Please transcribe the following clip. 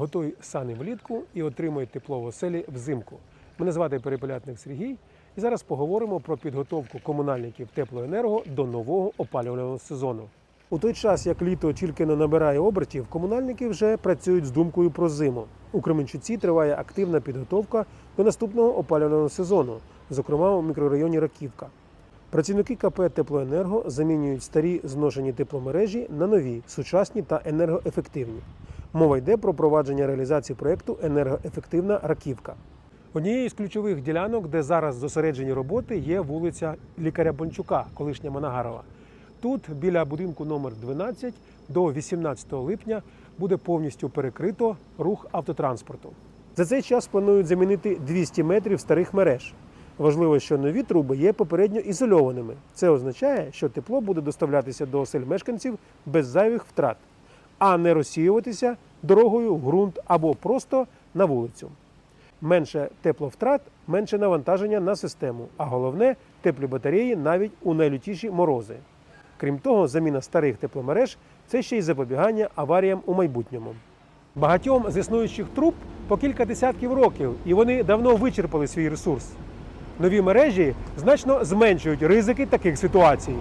Готуй сани влітку і отримуй тепло в оселі взимку. Мене звати Перепелятник Сергій, і зараз поговоримо про підготовку комунальників теплоенерго до нового опалювального сезону. У той час, як літо тільки не набирає обертів, комунальники вже працюють з думкою про зиму. У Кременчуці триває активна підготовка до наступного опалювального сезону, зокрема у мікрорайоні Раківка. Працівники КП Теплоенерго замінюють старі зношені тепломережі на нові, сучасні та енергоефективні. Мова йде про провадження реалізації проєкту Енергоефективна Раківка. Однією з ключових ділянок, де зараз зосереджені роботи, є вулиця Лікаря Бончука, колишня Манагарова. Тут, біля будинку номер 12, до 18 липня буде повністю перекрито рух автотранспорту. За цей час планують замінити 200 метрів старих мереж. Важливо, що нові труби є попередньо ізольованими. Це означає, що тепло буде доставлятися до осель мешканців без зайвих втрат, а не розсіюватися дорогою в ґрунт або просто на вулицю. Менше тепловтрат, менше навантаження на систему, а головне теплі батареї навіть у найлютіші морози. Крім того, заміна старих тепломереж це ще й запобігання аваріям у майбутньому. Багатьом з існуючих труб по кілька десятків років, і вони давно вичерпали свій ресурс. Нові мережі значно зменшують ризики таких ситуацій.